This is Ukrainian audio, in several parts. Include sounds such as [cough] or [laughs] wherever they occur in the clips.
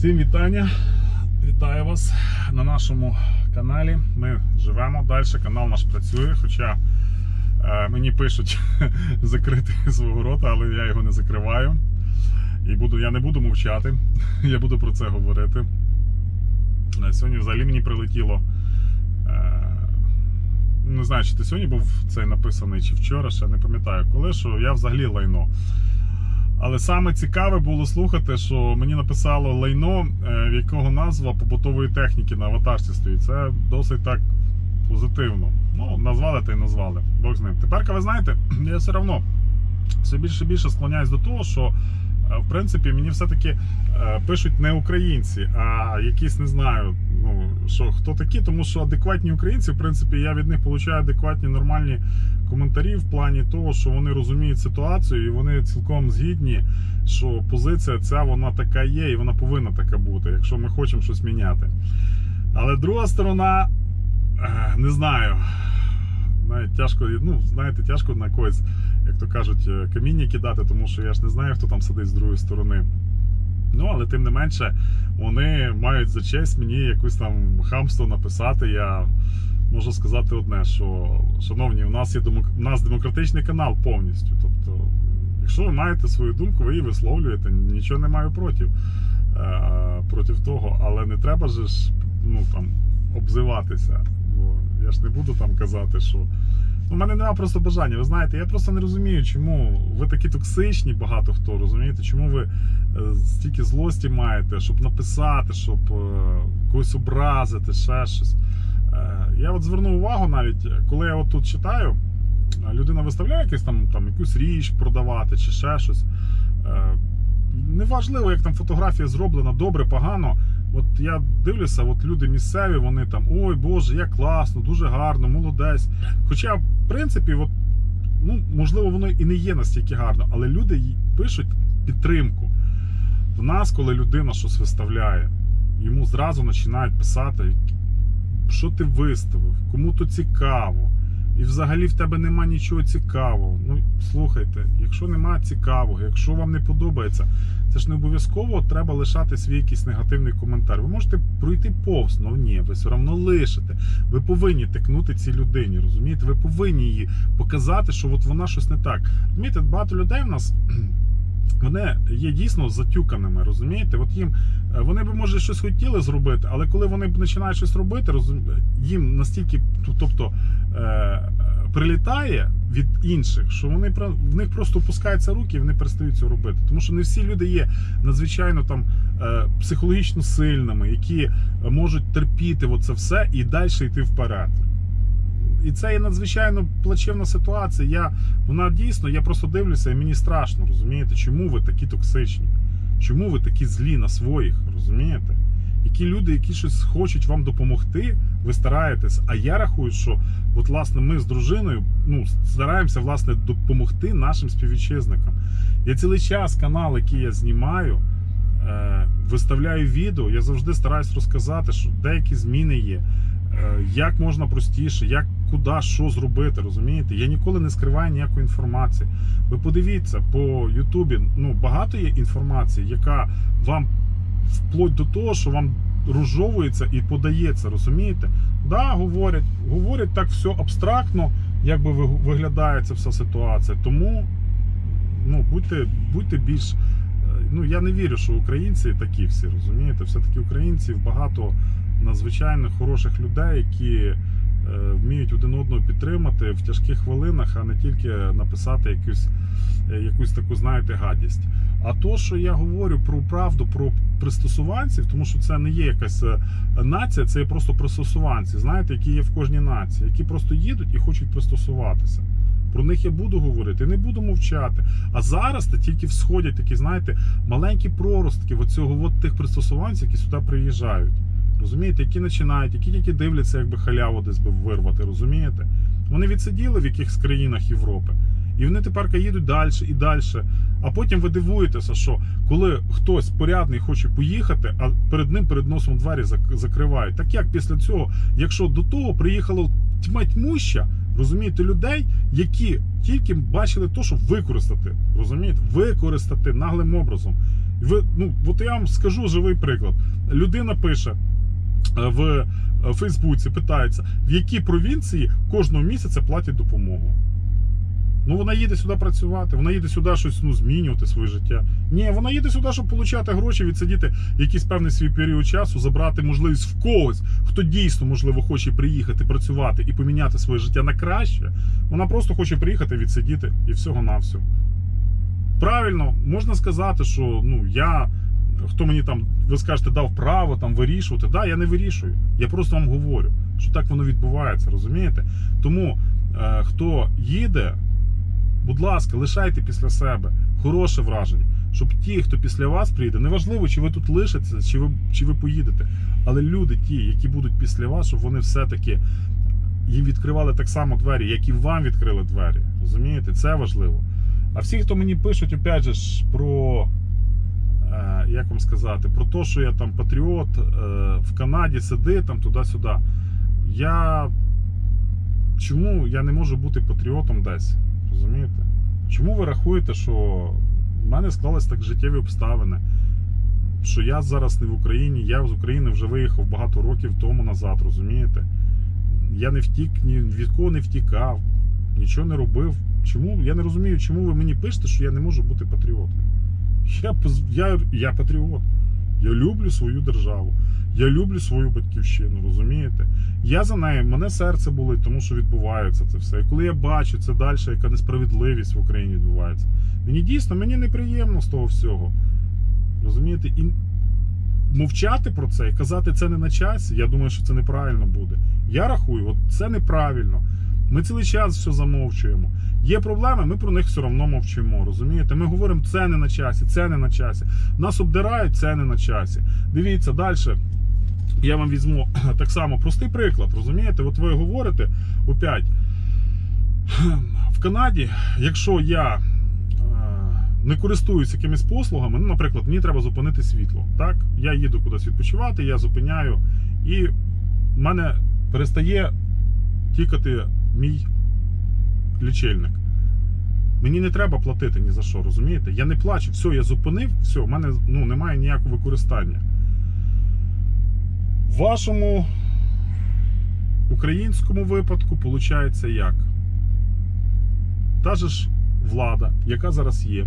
Всім вітання! Вітаю вас на нашому каналі. Ми живемо далі. Канал наш працює. Хоча е, мені пишуть [laughs] закрити свого рота, але я його не закриваю. І буду, я не буду мовчати. [laughs] Я буду про це говорити. Е, Сьогодні взагалі мені прилетіло. Е, не знаю, чи ти сьогодні був цей написаний, чи вчора, ще не пам'ятаю коли, що я взагалі лайно. Але саме цікаве було слухати, що мені написало лайно, е, в якого назва побутової техніки на аватарці стоїть. Це досить так позитивно. Ну, назвали та й назвали. Бог з ним. Тепер, ви знаєте, [clears throat] я все одно все більше і більше склоняюсь до того, що в принципі мені все-таки е, пишуть не українці, а якісь не знаю, ну що хто такі, тому що адекватні українці, в принципі, я від них получаю адекватні нормальні коментарі в плані того, що вони розуміють ситуацію і вони цілком згідні, що позиція ця вона така є, і вона повинна така бути, якщо ми хочемо щось міняти. Але друга сторона, е, не знаю. Навіть тяжко, ну, знаєте, тяжко на когось, як то кажуть, е, каміння кидати, тому що я ж не знаю, хто там сидить з другої сторони. Ну, але тим не менше, вони мають за честь мені якусь там хамство написати. Я можу сказати одне, що, шановні, у нас є демок... у нас демократичний канал повністю. Тобто, якщо ви маєте свою думку, ви її висловлюєте, нічого не маю проти, е, проти того, але не треба ж ну, там, обзиватися. Я ж не буду там казати, що. У мене немає просто бажання. Ви знаєте, я просто не розумію, чому ви такі токсичні, багато хто розумієте, чому ви е, стільки злості маєте, щоб написати, щоб е, когось образити, ще щось. Е, Я от звернув увагу навіть, коли я от тут читаю, людина виставляє якусь там, там якусь річ продавати чи ще щось. Неважливо, як там фотографія зроблена, добре, погано. От я дивлюся, от люди місцеві, вони там ой Боже, як класно, дуже гарно, молодець. Хоча, в принципі, от, ну, можливо, воно і не є настільки гарно, але люди пишуть підтримку. В нас, коли людина щось виставляє, йому зразу починають писати, що ти виставив, кому то цікаво. І взагалі в тебе нема нічого цікавого. Ну, слухайте, якщо нема цікавого, якщо вам не подобається, це ж не обов'язково треба лишати свій якийсь негативний коментар. Ви можете пройти повз, але ні, ви все одно лишите. Ви повинні тикнути цій людині, розумієте? Ви повинні її показати, що от вона щось не так. Розумієте, багато людей в нас. [clears throat] Вони є дійсно затюканими, розумієте? От їм вони б може щось хотіли зробити, але коли вони б починають щось робити, розум... їм настільки, тобто, е... прилітає від інших, що вони в них просто опускаються руки і вони перестають це робити. Тому що не всі люди є надзвичайно там е... психологічно сильними, які можуть терпіти це все і далі йти вперед. І це є надзвичайно плачевна ситуація. Я, вона дійсно, я просто дивлюся, і мені страшно, розумієте, чому ви такі токсичні? Чому ви такі злі на своїх, розумієте? Які люди, які щось хочуть вам допомогти, ви стараєтесь. А я рахую, що от, власне, ми з дружиною ну, стараємося власне, допомогти нашим співвітчизникам. Я цілий час канал, який я знімаю, е, виставляю відео, я завжди стараюсь розказати, що деякі зміни є. Е, як можна простіше, як куди, що зробити, розумієте? Я ніколи не скриваю ніякої інформації. Ви подивіться по Ютубі, ну багато є інформації, яка вам вплоть до того, що вам розжовується і подається, розумієте? Да, говорять, говорять так все абстрактно, як би ви- виглядає ця вся ситуація. Тому ну, будьте, будьте більш. е, Ну, я не вірю, що українці такі всі, розумієте? Все-таки українців багато надзвичайно хороших людей, які вміють один одного підтримати в тяжких хвилинах, а не тільки написати якусь, е, якусь таку, знаєте, гадість. А то, що я говорю про правду, про пристосуванців, тому що це не є якась е, нація, це є просто пристосуванці, знаєте, які є в кожній нації, які просто їдуть і хочуть пристосуватися. Про них я буду говорити, не буду мовчати. А зараз то тільки всходять такі, знаєте, маленькі проростки оцього от тих пристосуванців, які сюди приїжджають. Розумієте, які починають, які тільки дивляться, якби халяву десь би вирвати, розумієте? Вони відсиділи в якихось країнах Європи. І вони тепер їдуть далі і далі. А потім ви дивуєтеся, що коли хтось порядний хоче поїхати, а перед ним перед носом двері закривають. Так як після цього, якщо до того приїхало тьма тьмуща, розумієте, людей, які тільки бачили то, щоб використати, розумієте, використати наглим образом. Ви, ну, от я вам скажу живий приклад. Людина пише в е, Фейсбуці, питається, в якій провінції кожного місяця платять допомогу. Ну, вона їде сюди працювати, вона їде сюди щось ну, змінювати своє життя. Ні, вона їде сюди, щоб отримати гроші, відсидіти якийсь певний свій період часу, забрати можливість в когось, хто дійсно, можливо, хоче приїхати працювати і поміняти своє життя на краще. Вона просто хоче приїхати, відсидіти і всього на все. Правильно, можна сказати, що ну я. Хто мені там, ви скажете, дав право там вирішувати. Да, я не вирішую. Я просто вам говорю, що так воно відбувається, розумієте? Тому е, хто їде, будь ласка, лишайте після себе хороше враження, щоб ті, хто після вас прийде, неважливо, чи ви тут лишитеся, чи ви, чи ви поїдете, але люди, ті, які будуть після вас, щоб вони все-таки їм відкривали так само двері, як і вам відкрили двері. Розумієте? Це важливо. А всі, хто мені пишуть, опять же, про. Як вам сказати, про те, що я там патріот е, в Канаді сиди там туди-сюди. Я чому я не можу бути патріотом десь? Розумієте? Чому ви рахуєте, що в мене склались так життєві обставини? Що я зараз не в Україні, я з України вже виїхав багато років тому назад, розумієте? Я не втік, ні від кого не втікав, нічого не робив. Чому? Я не розумію, чому ви мені пишете, що я не можу бути патріотом. Я, я, я патріот. Я люблю свою державу. Я люблю свою батьківщину, розумієте? Я за нею, мене серце болить, тому що відбувається це все. І коли я бачу це далі, яка несправедливість в Україні відбувається, мені дійсно мені неприємно з того всього. Розумієте? І мовчати про це і казати це не на часі, я думаю, що це неправильно буде. Я рахую, от це неправильно. Ми цілий час все замовчуємо. Є проблеми, ми про них все одно мовчимо. Розумієте? Ми говоримо, це не на часі, це не на часі. Нас обдирають, це не на часі. Дивіться далі. Я вам візьму [clears throat] так само простий приклад. Розумієте? От ви говорите опять. В Канаді, якщо я е, не користуюсь якимись послугами, ну, наприклад, мені треба зупинити світло. Так? Я їду кудись відпочивати, я зупиняю, і в мене перестає тікати мій лічильник. Мені не треба платити ні за що, розумієте? Я не плачу, все, я зупинив, все, в мене ну, немає ніякого використання. В вашому українському випадку виходить як? Та же ж влада, яка зараз є,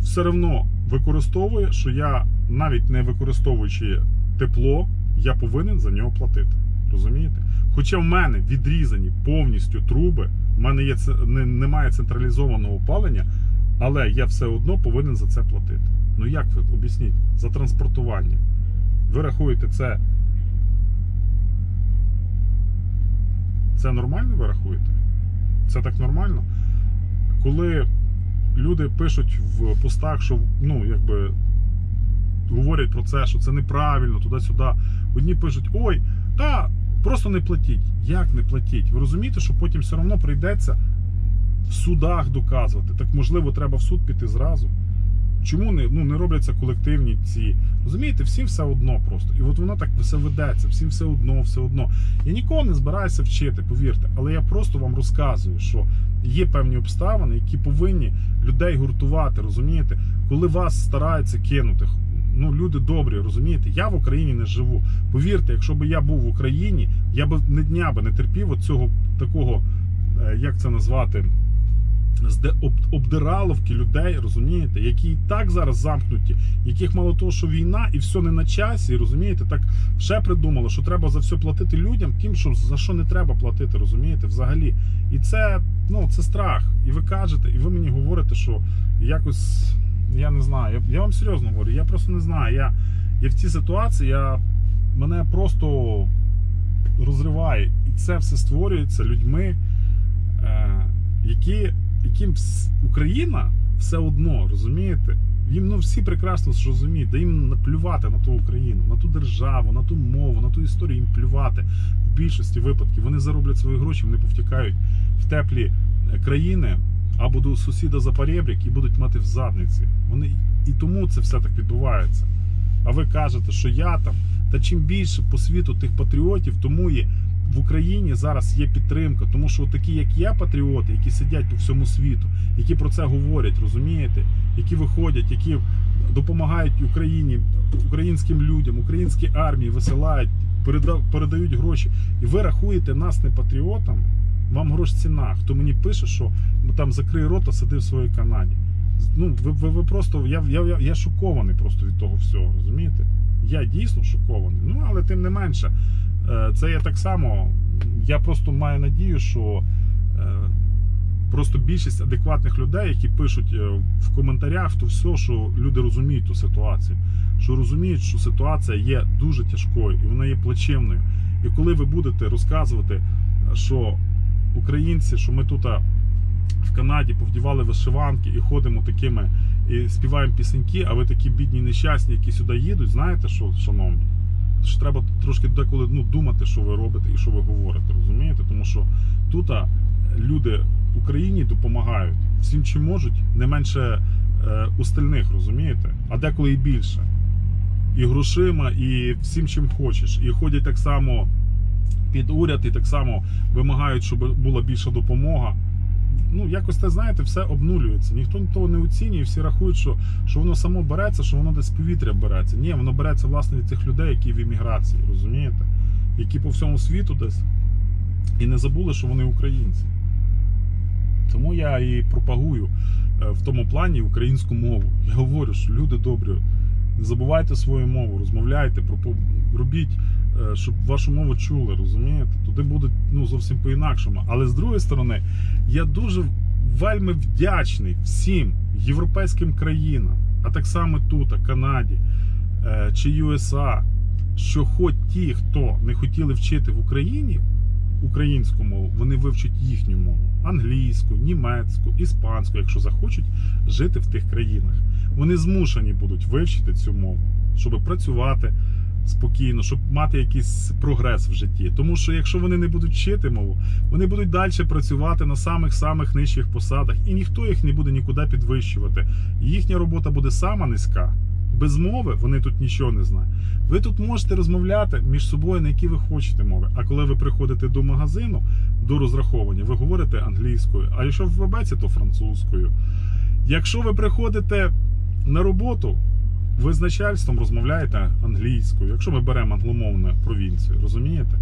все одно використовує, що я навіть не використовуючи тепло, я повинен за нього платити. Розумієте? Хоча в мене відрізані повністю труби, в мене є не, немає централізованого опалення, але я все одно повинен за це платити. Ну як ви об'ясніть? За транспортування. Ви рахуєте це. Це нормально ви рахуєте? Це так нормально? Коли люди пишуть в постах, що ну, якби говорять про це, що це неправильно, туди-сюди. Одні пишуть, ой, та просто не платіть. Як не платіть? Ви розумієте, що потім все одно прийдеться в судах доказувати. Так можливо, треба в суд піти зразу. Чому не, ну, не робляться колективні ці. Розумієте, всім все одно просто. І от воно так все ведеться, всім все одно, все одно. Я нікого не збираюся вчити, повірте, але я просто вам розказую, що є певні обставини, які повинні людей гуртувати, розумієте? Коли вас стараються кинути. Ну, люди добрі, розумієте? Я в Україні не живу. Повірте, якщо б я був в Україні, я б не дня би не терпів от цього такого, е, як це назвати, обдираловки людей, розумієте, які і так зараз замкнуті, яких мало того, що війна і все не на часі, розумієте, так ще придумали, що треба за все платити людям, тим, що за що не треба платити, розумієте, взагалі. І це, ну, це страх. І ви кажете, і ви мені говорите, що якось, я не знаю, я, я вам серйозно говорю, я просто не знаю. Я, я в цій ситуації, я, мене просто розриває. І це все створюється людьми, е, які, яким Україна все одно, розумієте? Їм ну всі прекрасно ж розуміють, да їм наплювати на ту Україну, на ту державу, на ту мову, на ту історію їм плювати. В більшості випадків вони зароблять свої гроші, вони повтікають в теплі е, країни або до сусіда за перебрік і будуть мати в задниці. Вони і тому це все так відбувається. А ви кажете, що я там, та чим більше по світу тих патріотів, тому і в Україні зараз є підтримка, тому що такі, як я, патріоти, які сидять по всьому світу, які про це говорять, розумієте, які виходять, які допомагають Україні, українським людям, українській армії, висилають, переда- передають гроші. І ви рахуєте нас не патріотами, вам грош ціна. Хто мені пише, що там закрий рота, сиди в своїй Канаді. Ну, ви, ви, ви просто, я, я, я, я шокований просто від того всього, розумієте? Я дійсно шокований. Ну, але тим не менше, е, це я так само. Я просто маю надію, що е, просто більшість адекватних людей, які пишуть е, в коментарях, то все, що люди розуміють ту ситуацію, що розуміють, що ситуація є дуже тяжкою і вона є плачевною. І коли ви будете розказувати, що українці, що ми тут в Канаді повдівали вишиванки і ходимо такими і співаємо пісеньки, а ви такі бідні нещасні, які сюди їдуть, знаєте що, шановні? Що треба трошки деколи ну, думати, що ви робите і що ви говорите, розумієте? Тому що тут люди в Україні допомагають всім, чим можуть, не менше е, остальних, розумієте? А деколи і більше. І грошима, і всім, чим хочеш. І ходять так само під уряд, і так само вимагають, щоб була більша допомога. Ну, якось те, знаєте, все обнулюється. Ніхто того не оцінює, всі рахують, що, що воно само береться, що воно десь з повітря береться. Ні, воно береться власне від цих людей, які в імміграції, розумієте? Які по всьому світу десь. І не забули, що вони українці. Тому я і пропагую е, в тому плані українську мову. Я говорю, що люди добрі, не забувайте свою мову, розмовляйте, робіть, щоб вашу мову чули, розумієте? Туди будуть ну, зовсім по-інакшому. Але з другої сторони, я дуже вельми вдячний всім європейським країнам, а так само тут, Канаді е, чи USA, що хоч ті, хто не хотіли вчити в Україні українську мову, вони вивчать їхню мову англійську, німецьку, іспанську, якщо захочуть жити в тих країнах. Вони змушені будуть вивчити цю мову, щоб працювати спокійно, щоб мати якийсь прогрес в житті. Тому що якщо вони не будуть вчити мову, вони будуть далі працювати на самих-самих нижчих посадах, і ніхто їх не буде нікуди підвищувати. Їхня робота буде сама низька. Без мови вони тут нічого не знають. Ви тут можете розмовляти між собою, на які ви хочете мови. А коли ви приходите до магазину, до розраховування, ви говорите англійською, а якщо в Вебеці, то французькою. Якщо ви приходите на роботу, ви з начальством розмовляєте англійською, якщо ми беремо англомовну провінцію, розумієте?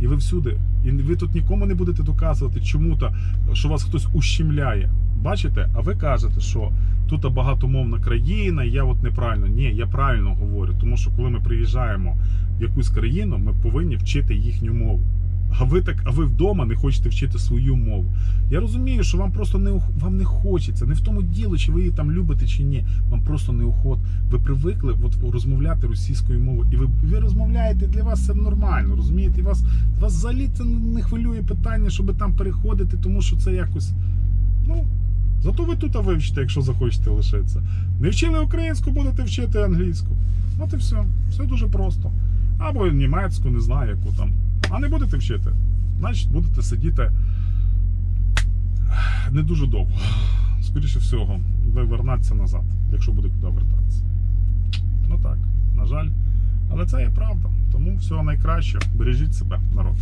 І ви всюди. І ви тут нікому не будете доказувати чому-то, що вас хтось ущемляє. Бачите? А ви кажете, що тут багатомовна країна, і я от неправильно. Ні, я правильно говорю. Тому що коли ми приїжджаємо в якусь країну, ми повинні вчити їхню мову. А ви так, а ви вдома не хочете вчити свою мову. Я розумію, що вам просто не вам не хочеться. Не в тому діло, чи ви її там любите, чи ні. Вам просто не. Ви привикли от, розмовляти російською мовою, і ви, ви розмовляєте для вас це нормально, розумієте? І вас, вас взагалі це не хвилює питання, щоб там переходити, тому що це якось. Ну, зато ви тут вивчите, якщо захочете лишитися. Не вчили українську, будете вчити англійську. От і все. Все дуже просто. Або німецьку, не знаю, яку там. А не будете вчити, значить будете сидіти не дуже довго. Скоріше всього, ви вернетеся назад, якщо буде куди вертатися. Ну так, на жаль. Але це є правда. Тому всього найкраще. Бережіть себе, народ.